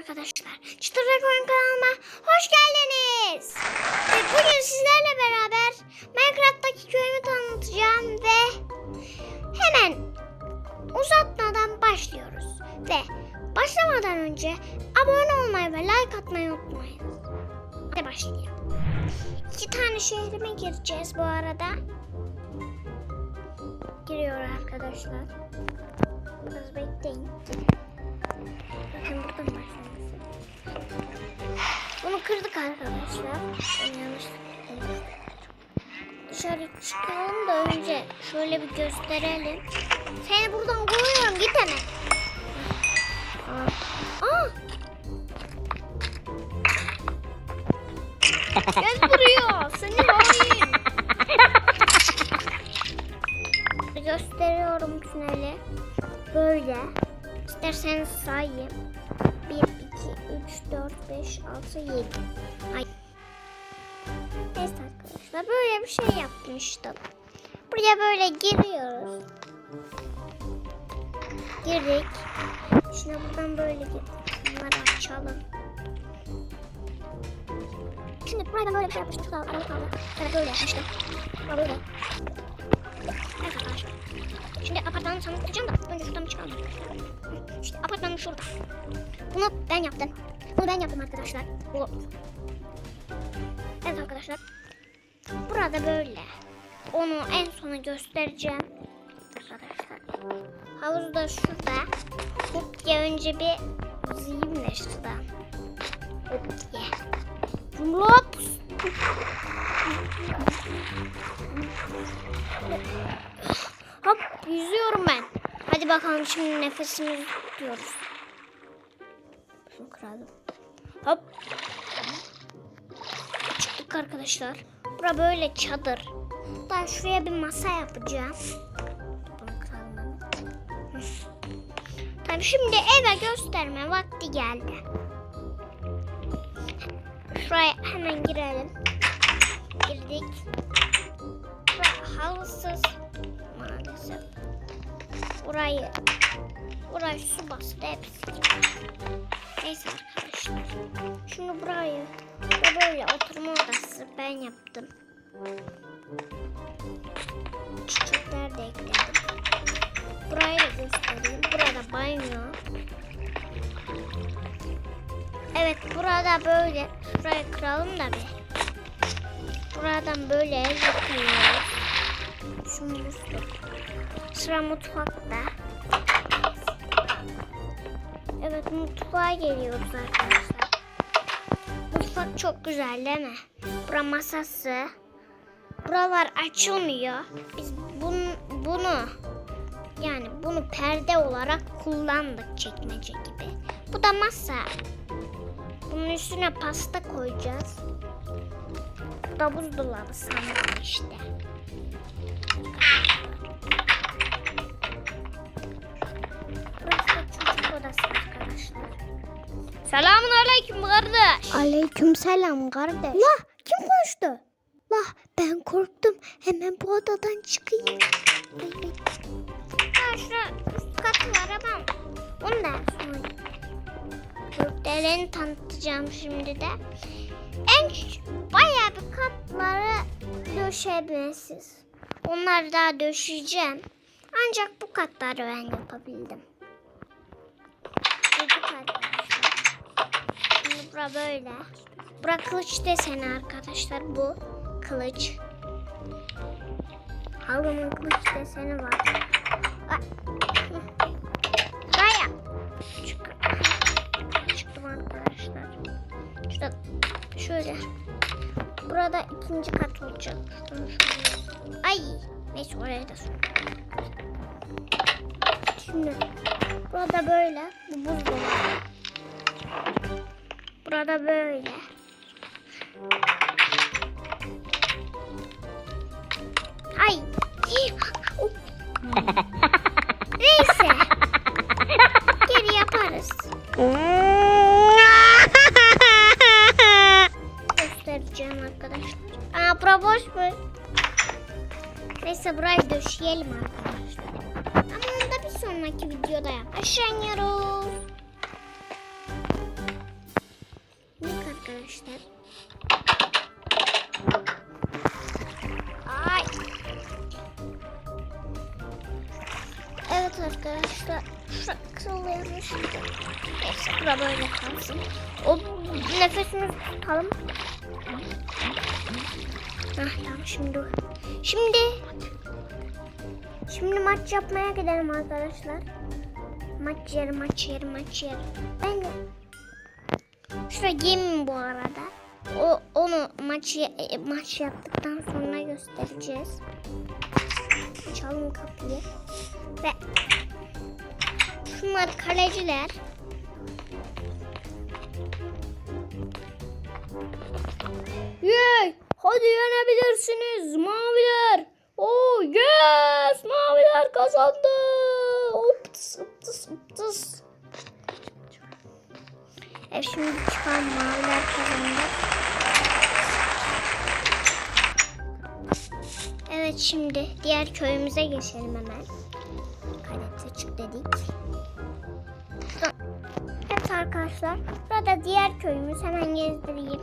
arkadaşlar. Çıtır Oyun kanalıma hoş geldiniz. Ve bugün sizlerle beraber Minecraft'taki köyümü tanıtacağım ve hemen uzatmadan başlıyoruz. Ve başlamadan önce abone olmayı ve like atmayı unutmayın. Hadi başlayalım. İki tane şehrime gireceğiz bu arada. Giriyor arkadaşlar. Biraz bekleyin. Bakın buradan başlaması. Bunu kırdık arkadaşlar. Ben yanlış Dışarı çıkalım da önce şöyle bir gösterelim. Seni buradan kovuyorum git İsterseniz sayayım. 1, 2, 3, 4, 5, 6, 7. Ay. Neyse arkadaşlar böyle bir şey yapmıştım. Buraya böyle giriyoruz. Girdik. Şimdi buradan böyle girdik. Bunları açalım. Şimdi buraya böyle bir şey kaldı. Evet böyle yapmıştım. Ama böyle. Arkadaşlar. Şimdi apartmanı tanıtacağım da önce şuradan bir çıkalım. İşte apartmanım şurada. Bunu ben yaptım. Bunu ben yaptım arkadaşlar. Bu. Evet arkadaşlar. Burada böyle. Onu en sona göstereceğim. Arkadaşlar. Havuz da şurada. Hop diye önce bir ziyim de şurada. Hop diye. Cumlops. Yüzüyorum ben. Hadi bakalım şimdi nefesimizi tutuyoruz. Şunu kıralım. Hop. Çıktık arkadaşlar. Bura böyle çadır. Ben şuraya bir masa yapacağım. Bunu kıralım. Tamam şimdi eve gösterme vakti geldi. Şuraya hemen girelim. Girdik. Bura halısız maalesef. Burayı burayı su bastı hepsi. Neyse arkadaşlar. Şimdi burayı böyle oturma odası ben yaptım. Çiçekler de ekledim. Burayı da göstereyim. Burada banyo. Evet burada böyle. Şurayı kıralım da bir. Buradan böyle yıkıyoruz. Şu. Sıra mutfakta. Evet mutfağa geliyoruz arkadaşlar. Mutfak çok güzel değil mi? Bura masası. Buralar açılmıyor. Biz bunu, bunu yani bunu perde olarak kullandık çekmece gibi. Bu da masa. Bunun üstüne pasta koyacağız. Bu da buzdolabı sandık işte. Selamun aleyküm kardeş. Aleyküm selam kardeş. La kim konuştu? La ben korktum. Hemen bu odadan çıkayım. Ha şurada üst katı var ama onu da sonra gökdeleni tanıtacağım şimdi de. En küçük bayağı bir katları döşebilmesiz. Onları daha döşeyeceğim. Ancak bu katları ben yapabildim. Çocuk arkadaşlar. Bura böyle. Bura kılıç deseni arkadaşlar bu. Kılıç. Halımın kılıç deseni var. Ay. Buraya. Çık. Çıktım arkadaşlar. Şurada şöyle. Burada ikinci kat olacak. Şuradan şöyle. Ay. Neyse oraya da sonra. Şimdi burada böyle. Bu buzdolabı. Burada böyle. Ay. Neyse. Geri yaparız. Göstereceğim arkadaşlar. Aa bura boş mu? Neyse burayı döşeyelim arkadaşlar. Ama onu da bir sonraki videoda yap. Arkadaşlar. Ay. Evet arkadaşlar. Şu kırılıyormuş. Neyse bura böyle kalsın. O nefesimizi tutalım. Hah tamam şimdi. Şimdi Şimdi maç yapmaya gidelim arkadaşlar. Maç yeri, maç yeri, maç yeri. Ben şuraya gireyim bu arada. O onu maç e, maç yaptıktan sonra göstereceğiz. Açalım kapıyı ve şunlar kaleciler. Yey! Hadi yenebilirsiniz maviler. Oh yes! Maviler kazandı. Optus optus optus. Evet şimdi çıkan maviler kazandı. Evet şimdi diğer köyümüze geçelim hemen. Kalete çık dedik. Evet arkadaşlar burada diğer köyümüz hemen gezdireyim.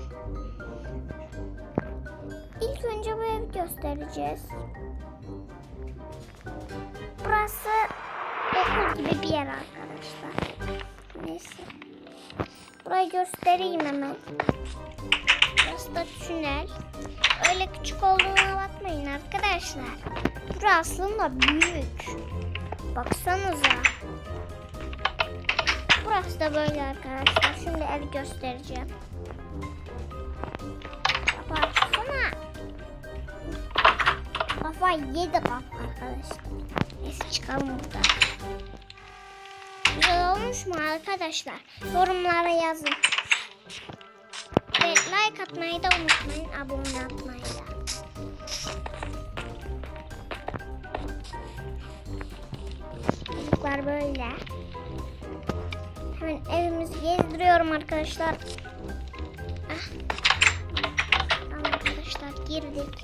İlk önce bu evi göstereceğiz. Burası okul gibi bir yer arkadaşlar. Neyse. Burayı göstereyim hemen. Burası da tünel. Öyle küçük olduğuna bakmayın arkadaşlar. Burası aslında büyük. Baksanıza. Burası da böyle arkadaşlar. Şimdi evi göstereceğim. Baksana. Kafa yedi kafa arkadaşlar. Neyse çıkalım buradan. Olmuş mu arkadaşlar? Yorumlara yazın. Ve like atmayı da unutmayın. Abone atmayı da. Çocuklar böyle. Hemen evimizi gezdiriyorum arkadaşlar. Ah. Arkadaşlar girdik.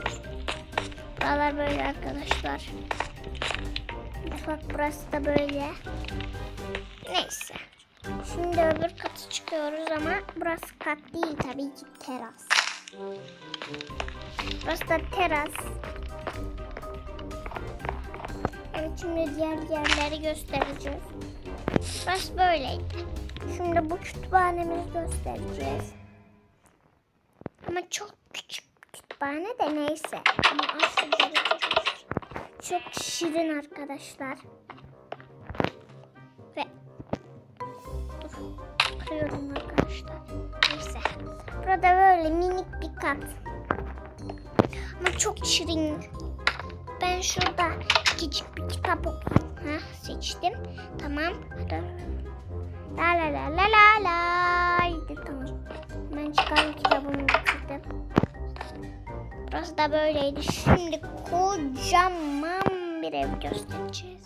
Buralar böyle arkadaşlar. Mutfak burası da böyle. Neyse. Şimdi öbür katı çıkıyoruz ama burası kat değil tabii ki teras. Burası da teras. Evet şimdi diğer yerleri göstereceğiz. Burası böyleydi. Şimdi bu kütüphanemizi göstereceğiz. Ama çok küçük kütüphane de neyse. Ama derecede çok şirin arkadaşlar. Kırıyorum arkadaşlar. Neyse. Burada böyle minik bir kat. Ama çok şirin. Ben şurada küçük bir kitap okuyayım. Ha, seçtim. Tamam. La la la la la la. Tamam. Ben çıkarım kitabımı bitirdim. Burası da böyleydi. Şimdi kocaman bir ev göstereceğiz.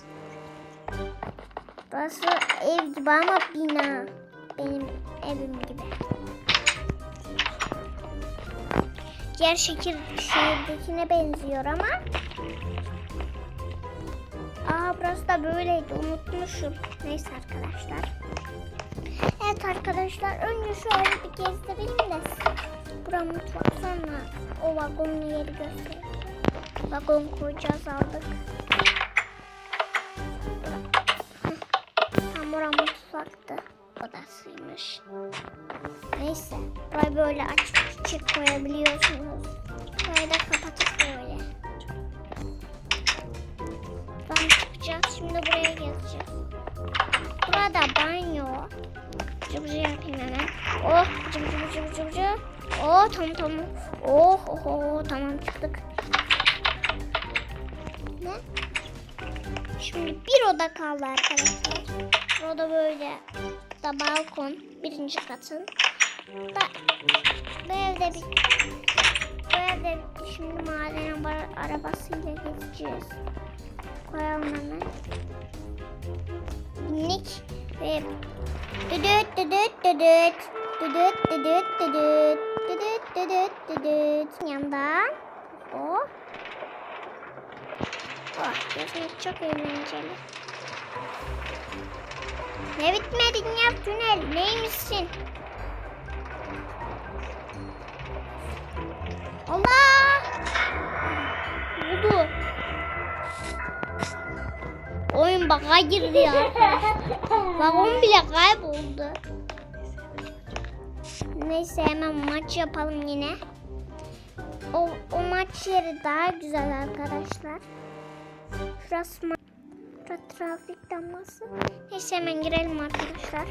Burası ev gibi ama bina. Benim evim gibi. Diğer şehir, şehirdekine benziyor ama. Aa burası da böyleydi. Unutmuşum. Neyse arkadaşlar. Evet arkadaşlar önce şöyle bir gezdireyim de Buram mutfak sonra o vagonlu yeri göstereyim. Vagon koyacağız aldık. Mutfaktı. Odasıymış. Neyse. Burayı böyle açıp küçük koyabiliyorsunuz. Burayı da kapatıp böyle. Buradan çıkacağız. Şimdi buraya gezeceğiz. Burada banyo. Cıbıcı yapayım hemen. Oh cıbı cıbı cıbı. Oh tamam tamam. Oh oh oh tamam çıktık. Şimdi bir oda kaldı arkadaşlar. Oda böyle. Da balkon. Birinci katın. Da, bu evde bir bu evde bir şimdi maden ara- arabasıyla gezeceğiz. Koyalım hemen. Minik ve düdüt düdüt düdüt düdüt düdüt düdüt düdüt düdüt düdüt yandan o oh gezmek çok eğlenceli ne bitmedin ya tünel neymişsin Allah! Oldu. Oyun baka girdi ya. Vagon bile kayboldu. Neyse hemen maç yapalım yine. O, o maç yeri daha güzel arkadaşlar. Şurası ma- Şurası trafik damlası. Neyse hemen girelim arkadaşlar.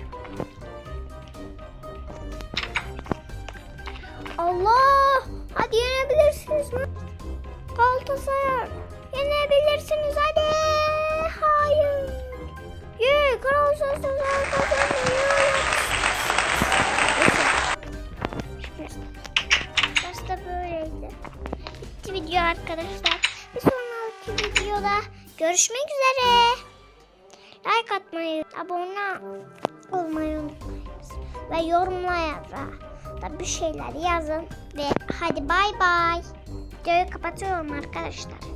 Allah! Hadi yenebilirsiniz mi? Galatasaray yenebilirsiniz hadi. Hayır. Ye. Neyse. Biraz da böyleydi. Bitti video arkadaşlar. Bir sonraki videoda görüşmek üzere. Like atmayı, abone olmayı unutmayınız. Ve yorumlara da bir şeyler yazın. Ve hadi bay bay. Videoyu kapatıyorum arkadaşlar.